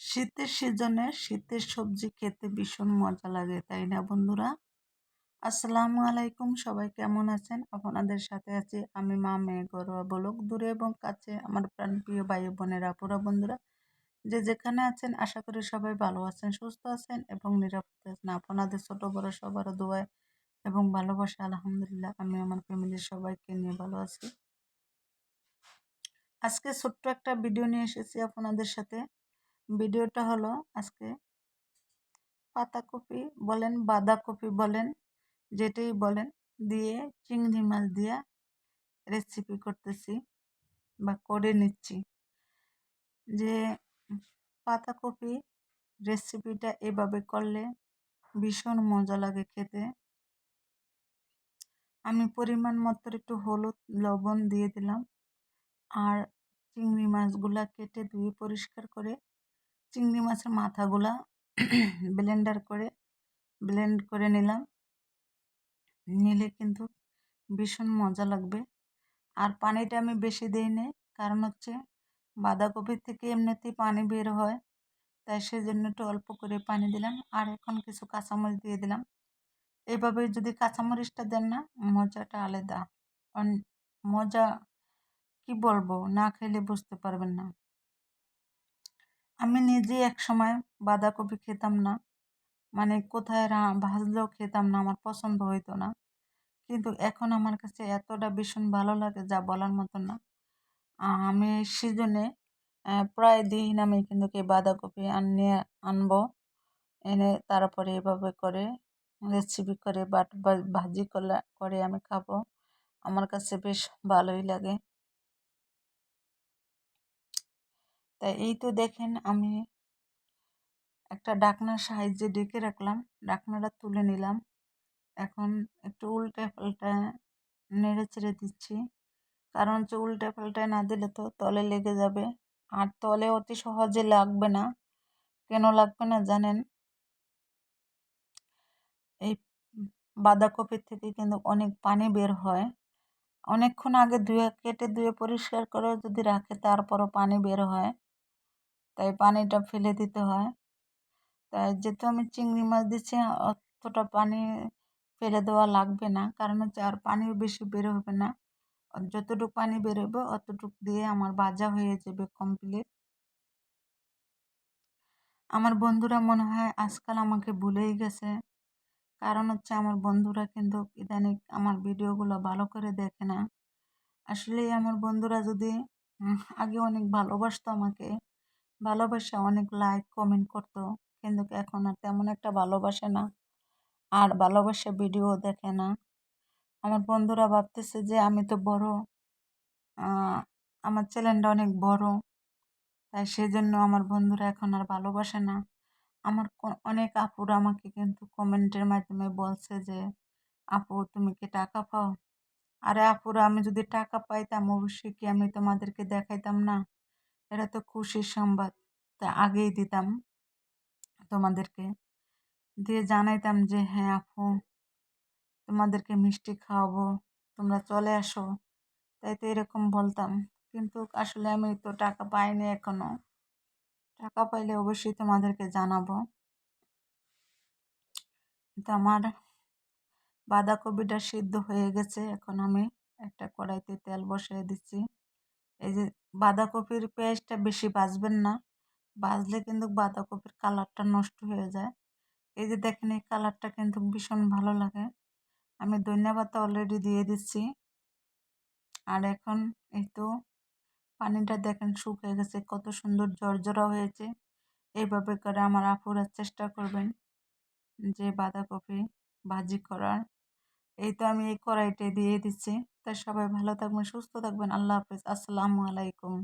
শীতের সিজনে শীতের সবজি খেতে ভীষণ মজা লাগে, তাই না বন্ধুরা? আসসালামু আলাইকুম, সবাই কেমন আছেন? আপনাদের সাথে আছি আমি মা মেয়ে ঘরোয়া বলক দূরে এবং কাছে আমার প্রাণ প্রিয় ভাই বোনেরা পুরো বন্ধুরা, যে যেখানে আছেন, আশা করি সবাই ভালো আছেন, সুস্থ আছেন এবং নিরাপদ আছেন। আপনাদের ছোট বড় সবার দোয়ায় এবং ভালোবাসা আলহামদুলিল্লাহ আমি আমার ফ্যামিলির সবাইকে নিয়ে ভালো আছি। আজকে ছোট্ট একটা ভিডিও নিয়ে এসেছি আপনাদের সাথে। ভিডিওটা হলো আজকে পাতাকপি বলেন, বাঁধাকপি বলেন, যেটাই বলেন, দিয়ে চিংড়ি মাছ দিয়ে রেসিপি করতেছি বা করে নিচ্ছি। যে পাতাকপি রেসিপিটা এভাবে করলে ভীষণ মজা লাগে খেতে। আমি পরিমাণ মতো একটু হলুদ, লবণ দিয়ে দিলাম। আর চিংড়ি মাছগুলা কেটে ধুয়ে পরিষ্কার করে চিংড়ি মাছের মাথাগুলা ব্লেন্ডার করে ব্লেন্ড করে নিলাম। নিলে কিন্তু ভীষণ মজা লাগবে। আর পানিটা আমি বেশি দিই নি কারণ হচ্ছে বাঁধাকপির থেকে এমনিতেই পানি বের হয়, তাই সেজন্য একটু অল্প করে পানি দিলাম। আর এখন কিছু কাঁচামরিচ দিয়ে দিলাম। এইভাবে যদি কাঁচামরিচটা দেন না, মজাটা আলাদা। মজা, কি বলব? না খেলে বুঝতে পারবেন না। আমি নিজে এক সময় বাঁধাকপি খেতাম না। মানে কোথায় রা, ভাজলেও খেতাম না, আমার পছন্দ হইতো না। কিন্তু এখন আমার কাছে এতটা ভীষণ ভালো লাগে যা বলার মতো না। আমি সিজনে প্রায় দিন আমি কিন্তু কি বাঁধাকপি আনিয়ে আনব। এনে তারপরে এভাবে করে রেসিপি করে বাট ভাজি করলে করে আমি খাব। আমার কাছে বেশ ভালোই লাগে। তাই এই তো দেখেন আমি একটা ডাকনার সাহায্যে ডেকে রাখলাম, ডাকনাটা তুলে নিলাম। এখন একটু উল্টে পাল্টে নেড়ে চেড়ে দিচ্ছি। কারণ হচ্ছে উল্টে পাল্টে না দিলে তো তলে লেগে যাবে। আর তলে অতি সহজে লাগবে না। কেন লাগবে না জানেন? এই বাঁধাকপির থেকে কিন্তু অনেক পানি বের হয়। অনেকক্ষণ আগে ধুয়ে, কেটে ধুয়ে পরিষ্কার করে যদি রাখে তারপরও পানি বের হয়। তাই পানিটা ফেলে দিতে হয়। তাই যেহেতু আমি চিংড়ি মাছ দিচ্ছি, অতটা পানি ফেলে দেওয়া লাগবে না। কারণ হচ্ছে আর পানিও বেশি বের হবে না। যতটুকু পানি বেরোবে, অতটুকু দিয়ে আমার ভাজা হয়ে যাবে কমপ্লিট আমার বন্ধুরা মনে হয় আজকাল আমাকে ভুলেই গেছে। কারণ হচ্ছে আমার বন্ধুরা কিন্তু ইদানিং আমার ভিডিওগুলো ভালো করে দেখে না। আসলেই আমার বন্ধুরা যদি আগে অনেক ভালোবাসতো আমাকে ভালোবাসা অনেক লাইক কমেন্ট করতো। কিন্তু এখন আর তেমন একটা ভালোবাসে না। আর ভালোবাসা ভিডিও দেখে না। আমার বন্ধুরা ভাবতেছে যে আমি তো বড়। আমার চ্যানেলটা অনেক বড়। তাই সেজন্য আমার বন্ধুরা এখন আর ভালোবাসে না। আমার অনেক আপুরা আমাকে কিন্তু কমেন্টের মাধ্যমে বলছে যে, আপু, তুমি কি টাকা পাও? আরে, আপুরা, আমি যদি টাকা পাইতাম, অবশ্যই কি আমি তোমাদেরকে দেখাইতাম না? এটা তো খুশির সংবাদ। তা আগেই দিতাম তোমাদেরকে। দিয়ে জানাইতাম যে হ্যাঁ আপু, তোমাদেরকে মিষ্টি খাওয়াবো, তোমরা চলে আসো। তাই তো এরকম বলতাম। কিন্তু আসলে আমি তো টাকা পাইনি এখনও। টাকা পাইলে অবশ্যই তোমাদেরকে জানাব। কিন্তু আমার বাঁধাকপিটা সিদ্ধ হয়ে গেছে। এখন আমি একটা কড়াইতে তেল বসিয়ে দিচ্ছি। এই যে বাঁধাকপির পেঁয়াজটা বেশি বাজবেন না। বাজলে কিন্তু বাঁধাকপির কালারটা নষ্ট হয়ে যায়। এই যে দেখেন, এই কালারটা কিন্তু ভীষণ ভালো লাগে। আমি ধন্যবাদ অলরেডি দিয়ে দিচ্ছি। আর এখন এই তো পানিটা দেখেন শুকিয়ে গেছে, কত সুন্দর জর্জরা হয়েছে। এইভাবে করে আমার আপুরা চেষ্টা করবেন যে বাঁধাকপি ভাজি করার। এই তো আমি এই কড়াইটা দিয়ে দিচ্ছি। তা সবাই ভালো থাকবেন, সুস্থ থাকবেন। আল্লাহ হাফিজ। আসসালামু আলাইকুম।